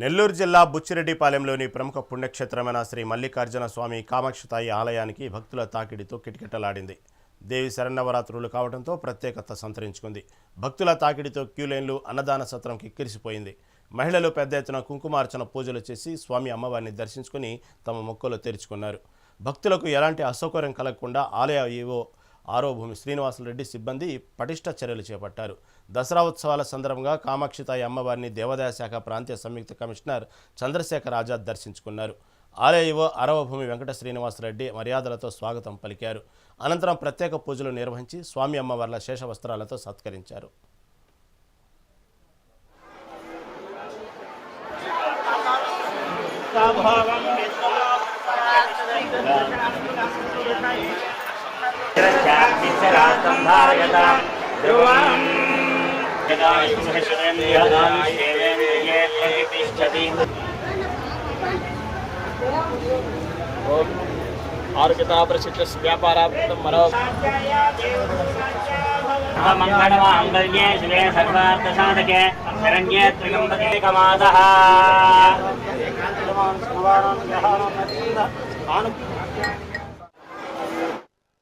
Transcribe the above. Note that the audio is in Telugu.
నెల్లూరు జిల్లా బుచ్చిరెడ్డిపాలెంలోని ప్రముఖ పుణ్యక్షేత్రమైన శ్రీ మల్లికార్జున స్వామి కామాక్షతాయి ఆలయానికి భక్తుల తాకిడితో కిటకిటలాడింది. దేవి శరన్నవరాత్రులు కావడంతో ప్రత్యేకత సంతరించుకుంది. భక్తుల తాకిడితో క్యూలైన్లు అన్నదాన సత్రం కిక్కిరిసిపోయింది. మహిళలు పెద్ద ఎత్తున కుంకుమార్చన పూజలు చేసి స్వామి అమ్మవారిని దర్శించుకుని తమ మొక్కలు తెరుచుకున్నారు. భక్తులకు ఎలాంటి అసౌకర్యం కలగకుండా ఆలయ ఈవో ఆరో భూమి శ్రీనివాసరెడ్డి సిబ్బంది పటిష్ట చర్యలు చేపట్టారు. దసరా ఉత్సవాల సందర్భంగా కామాక్షితాయి అమ్మవారిని దేవాదాయ శాఖ ప్రాంతీయ సంయుక్త కమిషనర్ చంద్రశేఖర్ ఆజాద్ దర్శించుకున్నారు. ఆలయవో ఆరవభూమి వెంకట శ్రీనివాసరెడ్డి మర్యాదలతో స్వాగతం పలికారు. అనంతరం ప్రత్యేక పూజలు నిర్వహించి స్వామి అమ్మవార్ల శేష వస్త్రాలతో సత్కరించారు वज्रश्चाग्निश्चरास्तं धारयतां ध्रुवम् यदा विष्णुहृषणेन्द्रियादानुष्ठेवेन्द्रिये प्रतिष्ठति आर्किताप्रसिद्धस् व्यापारावृत्तं मनो मङ्गलमाङ्गल्ये शिवे सर्वार्थसाधके शरण्ये